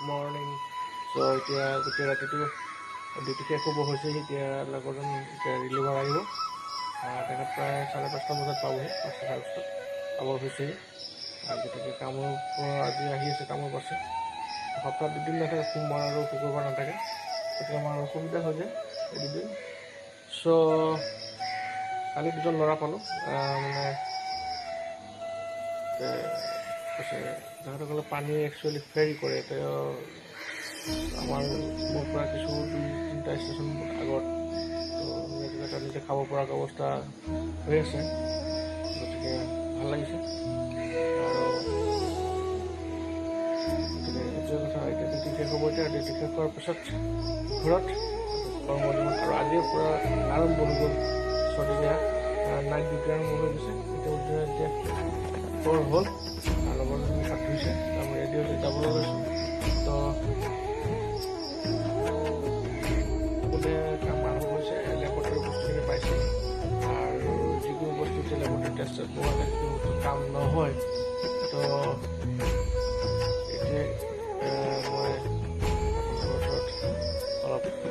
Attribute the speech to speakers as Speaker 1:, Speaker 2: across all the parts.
Speaker 1: এতিয়া গোটেই ৰাতিটো ডিউটি শেষ হ'ব হৈছে এতিয়া লগৰজন এতিয়া ৰিলিভাৰ আহিব। আহ, তেখেত প্ৰায় চাৰে পাঁচটা বজাত পাবহি পাঁচটা চাৰে পাঁচটাত পাব আৰু গতিকে কামৰ পৰা আজি আহি আছে কামৰ পাছে সপ্তাহত দুদিন নাথাকে সোমবাৰ আৰু শুক্ৰবাৰ নাথাকে। গতিকে আমাৰ অসুবিধা হৈ যায় এই দুদিন চ' কালি দুজন ল'ৰা পালোঁ। মানে কৈছে তেখেতসকলে পানী একচুৱেলি ফেৰি কৰে তেওঁ আমাৰ মোৰ পৰা কিছু দুই তিনিটা ষ্টেচন আগত নিজে খাব পৰা অৱস্থা হৈ আছে। গতিকে ভাল লাগিছে। আৰু গতিকে কথা এতিয়া ডিউটি শেষ হ'ব এতিয়া ডিউটি শেষ হোৱাৰ পিছত ঘৰত কৰ্মজীৱন আৰু আজিৰ পৰা আৰম্ভ হৈ গ'ল ছদিনীয়া নাইট ডিউটি আৰম্ভ হৈ গৈছে এতিয়া এতিয়া হ'ল।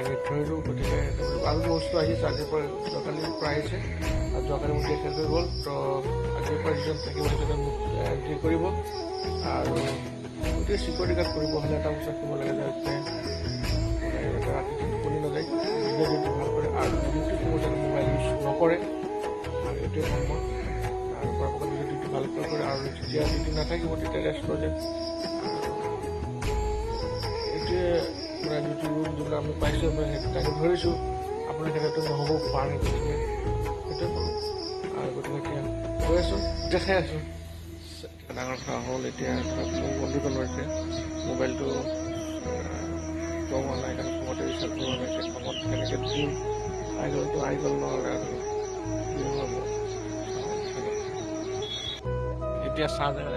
Speaker 1: অলপ দাঙি ধৰিলোঁ গতিকে আৰু বস্তু আহিছে আজিৰ পৰা যোৱাকালিৰ পৰা আহিছে আৰু যোৱাকালি মোক শেষ হৈ গ'ল তো আজিৰ পৰা যিজন থাকিব সেইজনে মোক এণ্ট্ৰি কৰিব আৰু গোটেই চিকিউৰিটি গাৰ্ড কৰিব হ'লে এটা বস্তু থাকিব লাগে যে যাতে ৰাতিটো টোপনি নাযায় নিজে ডিউটি ভাল কৰে আৰু ডিউটি সময়ত যাতে মোবাইল ইউজ নকৰে আৰু এইটোৱে ধৰ্ম আৰু পৰাপক্ষত নিজে ডিউটি ভালকৈ কৰে আৰু যেতিয়া ডিউটি নাথাকিব তেতিয়া ৰেষ্ট লৈ আমি পাইছোঁ আমি তাকে ধৰিছোঁ। আপোনাৰ ক্ষেত্ৰতো নহ'ব পাৰে গতিকে সেইটোৱে কৰোঁ আৰু গতিকে এতিয়া গৈ আছোঁ দেখাই আছোঁ। ডাঙৰ কথা হ'ল এতিয়া ধৰক মোৰ বন্ধুজনৰ এতিয়া মোবাইলটো কমোৱা নাই কাৰণে খবৰটো ৰিচাৰ্জ কৰোৱা নাই খবৰত কেনেকৈ দিম আই গ'লতো গ'ল নহ'লে আৰু কি হ'ব। এতিয়া চাহ জেগা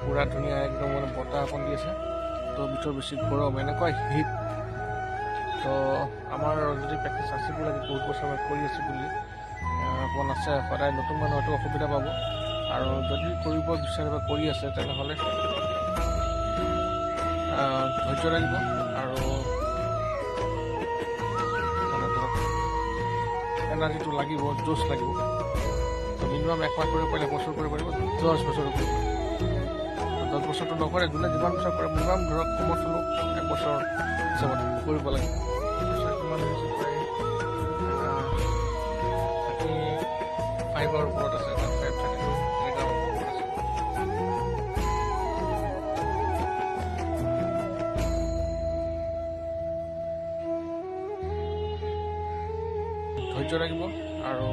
Speaker 1: পূৰা ধুনীয়া একদম মানে বতাহ অকণ দি আছে। তো ভিতৰত বেছি গৰম এনেকুৱা হিট তো আমাৰ যদি প্ৰেক্টিচ আছে বুলি আজি বহুত বছৰ কৰি আছোঁ বুলি অকণ আছে। সদায় নতুন মানুহ হয়তো অসুবিধা পাব। আৰু যদি কৰিব বিচাৰে বা কৰি আছে তেনেহ'লে ধৈৰ্য লাগিব আৰু মানে এনাৰ্জিটো লাগিব জোচ লাগিব। মিনিমাম একমাহ কৰিব পাৰিলে বছৰ কৰিব পাৰিব দহ বছৰ কৰিব দহ বছৰটো নকৰে যোনে যিমান বছৰ কৰে মিনিমাম ধৰক কমত হ'লেও এক বছৰ হিচাপত কৰিব লাগে। ফাইভৰ ওপৰত আছে। ধৈৰ্য লাগিব আৰু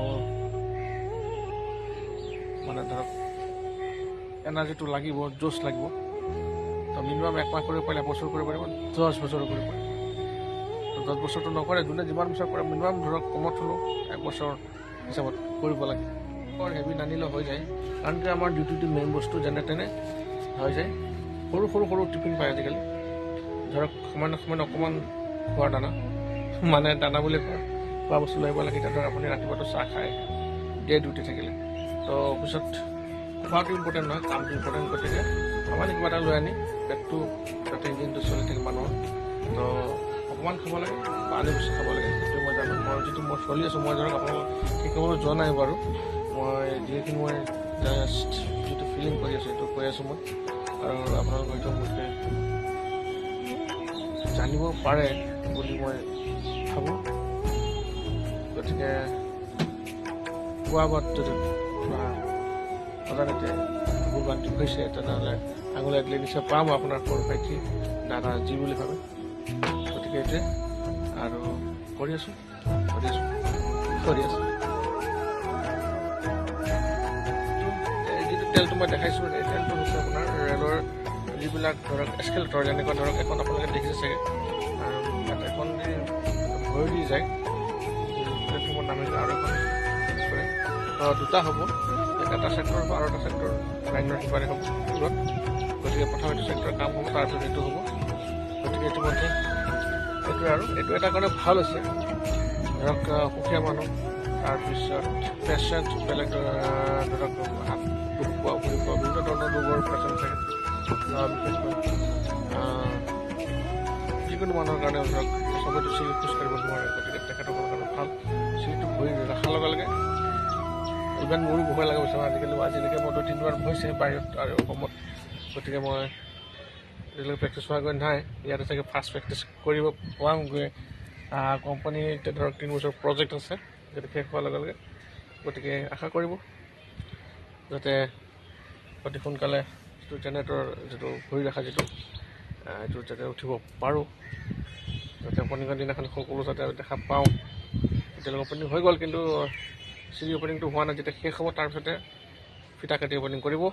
Speaker 1: মানে ধৰক এনাৰ্জিটো লাগিব জোচ লাগিব। তো মিনিমাম একমাহ কৰিব পাৰিলে এবছৰ কৰিব পাৰিব দহ বছৰ কৰিব পাৰিব। তো দহ বছৰটো নকৰে যোনে যিমান বছৰ কৰে মিনিমাম ধৰক কমত হ'লেও এক বছৰ হিচাপত কৰিব লাগে। বৰ হেভি নানিলেও হৈ যায় কাৰণ কি আমাৰ ডিউটিটো মেইন বস্তু যেনে তেনে হৈ যায়। সৰু সৰু সৰু টিফিন পায় আজিকালি। ধৰক সমানে সমানে অকণমান খোৱাৰ দানা মানে দানা বুলি কয় খোৱা বস্তু লৈ আহিব লাগে এতিয়া ধৰক আপুনি ৰাতিপুৱাটো চাহ খায় ডে ডিউটি থাকিলে। তো পিছত খোৱাটো ইম্পৰ্টেণ্ট নহয় কামটো ইম্পৰ্টেণ্ট গতিকে সামান্য কিবা এটা লৈ আনি পেটটো যাতে ইঞ্জিনটো চলি থাকে মানুহৰ তো অকণমান খাব লাগে পানী বেছি খাব লাগে সেইটো মই জানো। মই যিটো মই চলি আছোঁ মই ধৰক আপোনালোকক শিকাবলৈ যোৱা নাই বাৰু। মই যিহেতু মই জাষ্ট যিটো ফিলিং কৰি আছোঁ সেইটো কৈ আছোঁ মই। আৰু আপোনালোকে হয়তো মোতকৈ জানিব পাৰে বুলি মই ভাবোঁ। গতিকে খোৱা বোৱাত যদি ভুল বান্তি হৈছে তেনেহ'লে আঙুলি দিলে নিশ্চয় পাম আপোনাৰ সৰু ভাইটি দাদা যি বুলি ভাবে। গতিকে এইটোৱে। আৰু কৰি আছোঁ কৰি আছোঁ কৰি আছোঁ। যিটো তেলটো মই দেখাইছোঁ এই তেলটো হৈছে আপোনাৰ ৰেলৰ যিবিলাক ধৰক এস্কেলেটৰ যেনেকুৱা ধৰক এখন আপোনালোকে দেখিছে চাগে তাত এখন ভৰি দি যায়। নামি যায় আৰু এখন দুটা হ'ব। এটা ছেক্টৰ হ'ব আৰু এটা ছেক্টৰ লাইনৰ সিপাৰে হ'ব দূৰত গতিকে প্ৰথম এইটো ছেক্টৰ কাম হ'ব তাৰপিছত এইটো হ'ব। গতিকে ইতিমধ্যে এইটোৱে আৰু এইটো এটা কাৰণে ভাল হৈছে ধৰক সুখীয়া মানুহ তাৰপিছত পেচেণ্ট বেলেগ ধৰক হাত দুখ পোৱা ভৰি পোৱা বিভিন্ন ধৰণৰ ৰোগৰ পেচেণ্ট থাকে। বিশেষকৈ যিকোনো মানুহৰ কাৰণে ধৰক চবেইতো চিৰি খোজকাঢ়িব নোৱাৰে গতিকে তেখেতসকলৰ কাৰণে ভাল। চিৰিটো ভৰি ৰখাৰ লগে লগে ইমান মোৰো ভয় লাগে বিচাৰোঁ আজিকালি আজিলৈকে মই দুই তিনিবাৰ হৈছে বাহিৰত আৰু অসমত। গতিকে মই এতিয়ালৈকে প্ৰেক্টিছ হোৱাগৈ নাই। ইয়াতে চাগে ফাৰ্ষ্ট প্ৰেক্টিছ কৰিব পামগৈ। কোম্পানী এতিয়া ধৰক তিনি বছৰ প্ৰজেক্ট আছে গতিকে শেষ হোৱাৰ লগে লগে। গতিকে আশা কৰিব যাতে অতি সোনকালে যিটো জেনেৰেটৰ যিটো ভৰি ৰখা যিটো এইটো যাতে উঠিব পাৰোঁ। যাতে অপেনিঙৰ দিনাখন সকলো যাতে দেখা পাওঁ। এতিয়ালৈকে অপেনিং হৈ গ'ল কিন্তু চিৰি অপেনিংটো হোৱা নাই যেতিয়া শেষ হ'ব তাৰপিছতে ফিটা কাটি অপেনিং কৰিব।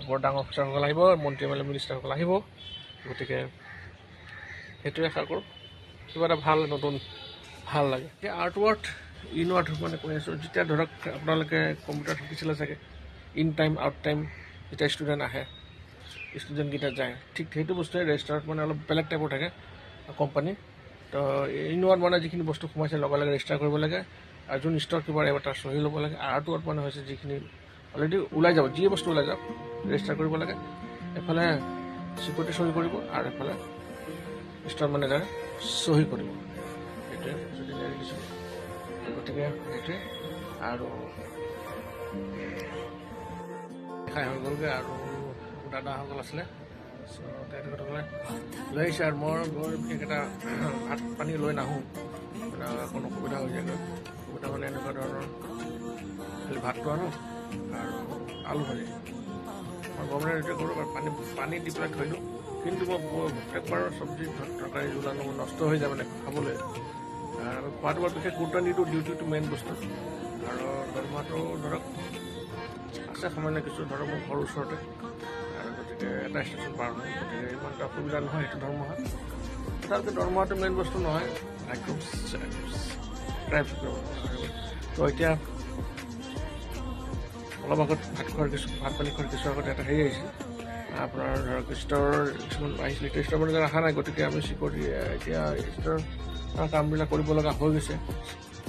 Speaker 1: বৰ ডাঙৰ অফিচাৰসকল আহিব মন্ত্ৰী এম এল এ মিনিষ্টাৰসকল আহিব। গতিকে সেইটোৱে আশা কৰোঁ। কিবা এটা ভাল নতুন ভাল লাগে। এতিয়া আৰ্ট ৱাৰ্ড ইন ৱাৰ্ড মানে কৈ আছোঁ যেতিয়া ধৰক আপোনালোকে কম্পিউটাৰ শিকিছিলে চাগে ইন টাইম আউট টাইম যেতিয়া ষ্টুডেণ্ট আহে ষ্টুডেণ্টকেইটা যায় ঠিক সেইটো বস্তুৱে ৰেজিষ্টাৰত মানে অলপ বেলেগ টাইপৰ থাকে কোম্পানী তো ইন ৱাৰ্ড মানে যিখিনি বস্তু সোমাইছে লগে লগে ৰেজিষ্টাৰ কৰিব লাগে। আৰু যোন ষ্টৰ কিপাৰ তাৰ চহী ল'ব লাগে। আৰ্ট ৱাৰ্ড মানে হৈছে যিখিনি অলৰেডি ওলাই যাব যিয়ে বস্তু ওলাই যাওক ৰেজিষ্টাৰ কৰিব লাগে। এফালে চিকিউৰিটি চহী কৰিব আৰু এফালে ষ্টৰ মেনেজাৰে চহী কৰিব দিছোঁ গতিকে সেইটোৱে আৰু খাই হৈ গ'লগৈ আৰু দাদাসকল আছিলে তেখেতসকলে লৈ আহিছে আৰু মই বৰ বিশেষ এটা ভাত পানী লৈ নাহোঁ। অকণ অসুবিধা হৈ যায়গৈ অসুবিধা মানে এনেকুৱা ধৰণৰ। খালি ভাতটো আনো আৰু আলু ভাজি। মই গৰমে ৰুটি কৰোঁ আৰু পানী পানী দি পেলাই থৈ দিওঁ। কিন্তু মই বৰ- প্ৰত্যেকবাৰ চব্জি তৰকাৰী যোগানো মোৰ নষ্ট হৈ যায় মানে খাবলৈ। আৰু খোৱাটো বৰ বিশেষ গুৰুত্ব নিদিওঁ ডিউটিটো মেইন বস্তু। আৰু দৰমহাটো ধৰক আছে সামান্য কিছু ধৰক মোৰ ঘৰৰ ওচৰতে। আৰু গতিকে এটা ষ্টেচন পাৰ হয় গতিকে ইমান এটা অসুবিধা নহয় সেইটো দৰমহা তথাপিতো দৰমহাটো মেইন বস্তু নহয়। ভাগ্য তো এতিয়া অলপ আগত ভাত খোৱাৰ কিছু ভাত পানী খোৱাৰ কিছু আগত এটা হেৰি আহিছিল। আপোনাৰ ধৰক ষ্টৰৰ কিছুমান আহিছিল। এতিয়া ষ্টৰ মানে অহা নাই। গতিকে আমি চিকিউৰিটি এতিয়া ষ্টৰ কামবিলাক কৰিব লগা হৈ গৈছে।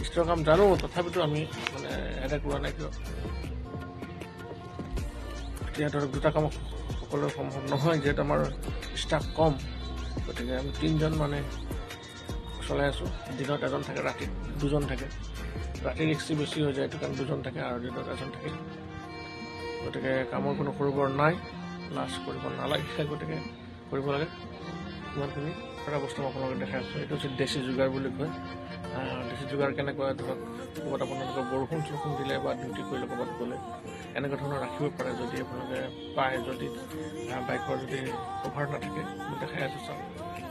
Speaker 1: ষ্টৰৰ কাম জানো তথাপিতো আমি মানে হেডেক লোৱা নাই কিয়? এতিয়া ধৰক দুটা কাম সকলোৰে সম্ভৱ নহয় যিহেতু আমাৰ ষ্টাফ কম। গতিকে আমি তিনিজন মানে চলাই আছোঁ। দিনত এজন থাকে ৰাতিত দুজন থাকে। ৰাতি ৰিক্সি বেছি হৈ যায় এইটো কাৰণে দুজন থাকে আৰু দিনত এজন থাকে। গতিকে কামৰ কোনো সৰু বৰ নাই লাজ কৰিব নালাগে গতিকে কৰিব লাগে। ইমানখিনি এটা বস্তু মই আপোনালোকে দেখাই আছোঁ। এইটো হৈছে দেশী যোগাৰ বুলি কয়। দেশী যোগাৰ কেনেকুৱা ধৰক ক'ৰবাত আপোনালোকৰ বৰষুণ চৰষুণ দিলে বা ডিউটি কৰিলে ক'ৰবাত গ'লে এনেকুৱা ধৰণৰ ৰাখিব পাৰে যদি আপোনালোকে পায় যদি বাইকৰ যদি কভাৰ নাথাকে। দেখাই আছোঁ চাওক।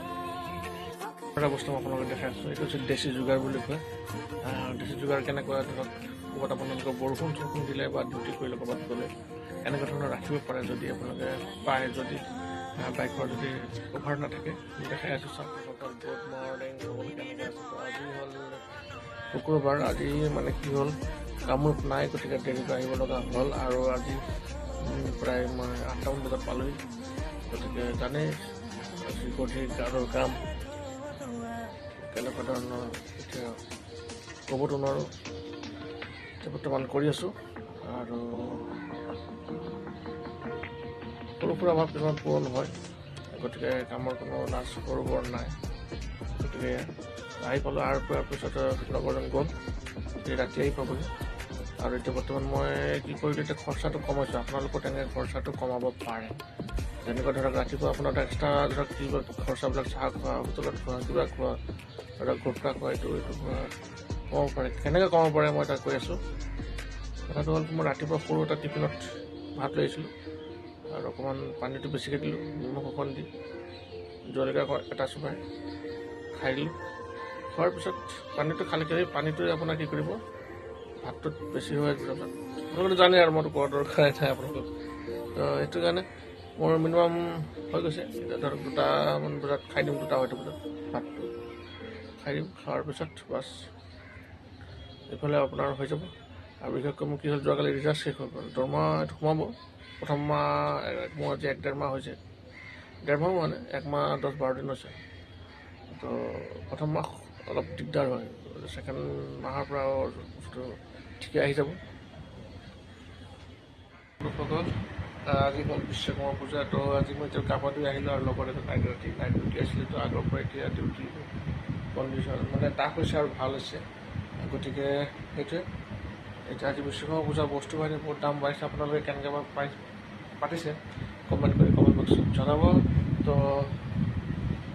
Speaker 1: এটা বস্তু মই আপোনালোকে দেখাই আছোঁ। এইটো হৈছে দেশী যোগাৰ বুলি কয়। দেশী যোগাৰ কেনেকুৱা ধৰক ক'ৰবাত আপোনালোকৰ বৰষুণ চৰষুণ দিলে বা ডিউটি কৰিলে ক'ৰবাত গ'লে এনেকুৱা ধৰণৰ ৰাখিব পাৰে যদি আপোনালোকে পায় যদি বাইকৰ যদি কভাৰ নাথাকে। দেখাই আছোঁ চাওক গুড মৰ্ণিং আজি হ'ল শুক্ৰবাৰ আজি মানে কি হ'ল কামৰূপ নাই গতিকে দেৰিকৈ আহিব লগা হ'ল আৰু আজি প্ৰায় মই আঠটামান বজাত পালোহি। গতিকে জানেই চিকিউৰিটি গাৰ্ডৰ কাম। কেনেকুৱা ধৰণৰ এতিয়া ক'বতো নোৱাৰোঁ। এতিয়া বৰ্তমান কৰি আছোঁ। আৰু সৰু সুৰা ভাৱ কিছুমান পূৰণ হয়। গতিকে কামৰ কোনো লাজ সৰু বৰ নাই। গতিকে আহি পালোঁ আৰু পোৱাৰ পিছত লগৰজন গ'ল। ৰাতি আহি পাবহি। আৰু এতিয়া বৰ্তমান মই কি কৰিলোঁ এতিয়া খৰচাটো কমাইছোঁ। আপোনালোকেও তেনেকৈ খৰচাটো কমাব পাৰে। যেনেকৈ ধৰক ৰাতিপুৱা আপোনাৰ এক্সট্ৰা ধৰক কিবা খৰচাবিলাক চাহ খোৱা হোটেলত খোৱা কিবা খোৱা। ধৰক গুটকা খোৱা এইটো এইটো কমাব পাৰে। কেনেকৈ কমাব পাৰে মই তাক কৈ আছোঁ। কথাটো হ'ল মই ৰাতিপুৱা সৰু এটা টিফিনত ভাত লৈ আহিছিলোঁ আৰু অকণমান পানীটো বেছিকৈ দিলোঁ নিমখ অকণ দি। জলকীয়া এটা চুবাই খাই দিলোঁ। খোৱাৰ পিছত পানীটো খালি কৰি পানীটোৱে আপোনাৰ কি কৰিব ভাতটোত বেছি হৈ পিছত। আপোনালোকে জানে আৰু মইতো কোৱা দৰকাৰ নাই আপোনালোকক। তো সেইটো কাৰণে মোৰ মিনিমাম হৈ গৈছে। এতিয়া ধৰক দুটামান বজাত খাই দিম দুটা হয়তো বজাত ভাতটো। খাই দিম খোৱাৰ পিছত বাছ। এইফালে আপোনাৰ হৈ যাব। আৰু বিশেষকৈ মোৰ কি হ'ল যোৱাকালি ৰিচাৰ্জ শেষ হৈ গ'ল। দৰমহা সোমাব। প্ৰথম মাহ মোৰ আজি এক ডেৰ মাহ হৈছে। ডেৰ মাহ মানে এক মাহ দহ বাৰ দিন হৈছে। তো প্ৰথম মাহ অলপ দিগদাৰ হয়। ছেকেণ্ড মাহৰ পৰা বস্তুটো ঠিকে আহি যাব। লোকসকল আজি হ'ল বিশ্বকৰ্মা পূজা। তো আজি মই এতিয়া পা ধুই আহিলোঁ আৰু লগতে নাইট ডিউটি নাইট ডিউটি আছিলে। তো আগৰ পৰা এতিয়া ডিউটি কণ্ডিশ্যন মানে ডাঠ হৈছে আৰু ভাল হৈছে। গতিকে সেইটোৱে। এতিয়া আজি বিশ্বকৰ্মা পূজাৰ বস্তু বাহিনী বহুত দাম বাঢ়িছে। আপোনালোকে কেনেকৈ বা প্ৰাইচ পাতিছে কমেণ্ট কৰি কমেণ্ট বক্সত জনাব। তো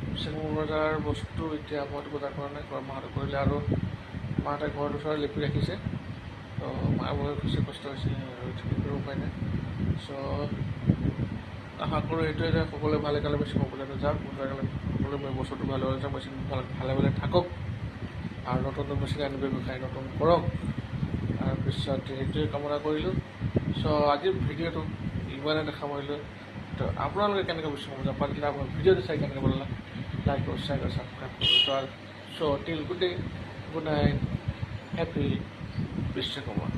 Speaker 1: বিশ্বকৰ্মা পূজাৰ বস্তু এতিয়া মইতো বজাৰ কৰা নাই ঘৰৰ মাহঁতে কৰিলে আৰু মাহঁতে ঘৰৰ ওচৰত লিপি ৰাখিছে। তো মাৰ বহুত খুচি কষ্ট হৈছে ঠিক কৰিব উপায় নাই। চ' আশা কৰোঁ এইটোৱে সকলোৱে ভালে কালে বেছি সকলোৱে যাওক পূজাৰ কালে মই বস্তুটো ভালে ভালে বেছি ভালে ভালে থাকক। আৰু নতুন নতুন বেছি আনি ব্যৱসায় নতুন কৰক তাৰপিছত সেইটোৱে কামনা কৰিলোঁ চ' আজিৰ ভিডিঅ'টো দেখা মাৰিলোঁ। তো আপোনালোকে কেনেকৈ বিশ্বকৰ্মা পূজা পাতিলে আপোনাৰ ভিডিঅ'টো চাই কেনেকৈ পালে লাইক কৰক শ্বেয়াৰ কৰক ছাবস্ক্ৰাইব কৰক so' till good day good night happy Vishwakarma.